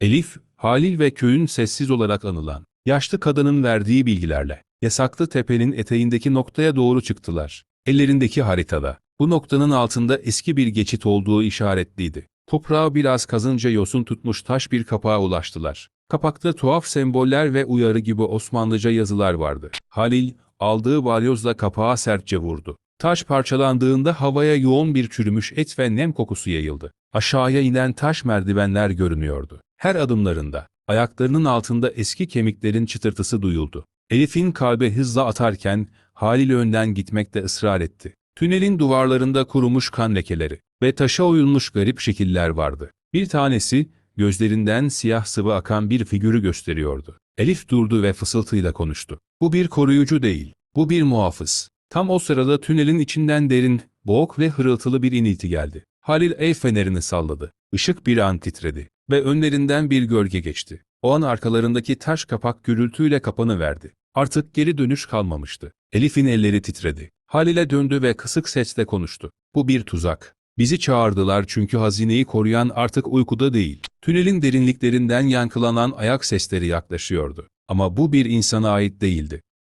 Elif, Halil ve köyün sessiz olarak anılan, yaşlı kadının verdiği bilgilerle, yasaklı tepenin eteğindeki noktaya doğru çıktılar. Ellerindeki haritada, bu noktanın altında eski bir geçit olduğu işaretliydi. Toprağı biraz kazınca yosun tutmuş taş bir kapağa ulaştılar. Kapakta tuhaf semboller ve uyarı gibi Osmanlıca yazılar vardı. Halil, aldığı balyozla kapağa sertçe vurdu. Taş parçalandığında havaya yoğun bir çürümüş et ve nem kokusu yayıldı. Aşağıya inen taş merdivenler görünüyordu. Her adımlarında, ayaklarının altında eski kemiklerin çıtırtısı duyuldu. Elif'in kalbi hızla atarken, Halil önden gitmekte ısrar etti. Tünelin duvarlarında kurumuş kan lekeleri ve taşa oyulmuş garip şekiller vardı. Bir tanesi, gözlerinden siyah sıvı akan bir figürü gösteriyordu. Elif durdu ve fısıltıyla konuştu. Bu bir koruyucu değil, bu bir muhafız. Tam o sırada tünelin içinden derin, boğuk ve hırıltılı bir inilti geldi. Halil el fenerini salladı. Işık bir an titredi ve önlerinden bir gölge geçti. O an arkalarındaki taş kapak gürültüyle kapanıverdi. Artık geri dönüş kalmamıştı. Elif'in elleri titredi. Halil'e döndü ve kısık sesle konuştu. Bu bir tuzak. Bizi çağırdılar çünkü hazineyi koruyan artık uykuda değil. Tünelin derinliklerinden yankılanan ayak sesleri yaklaşıyordu. Ama bu bir insana ait değildi.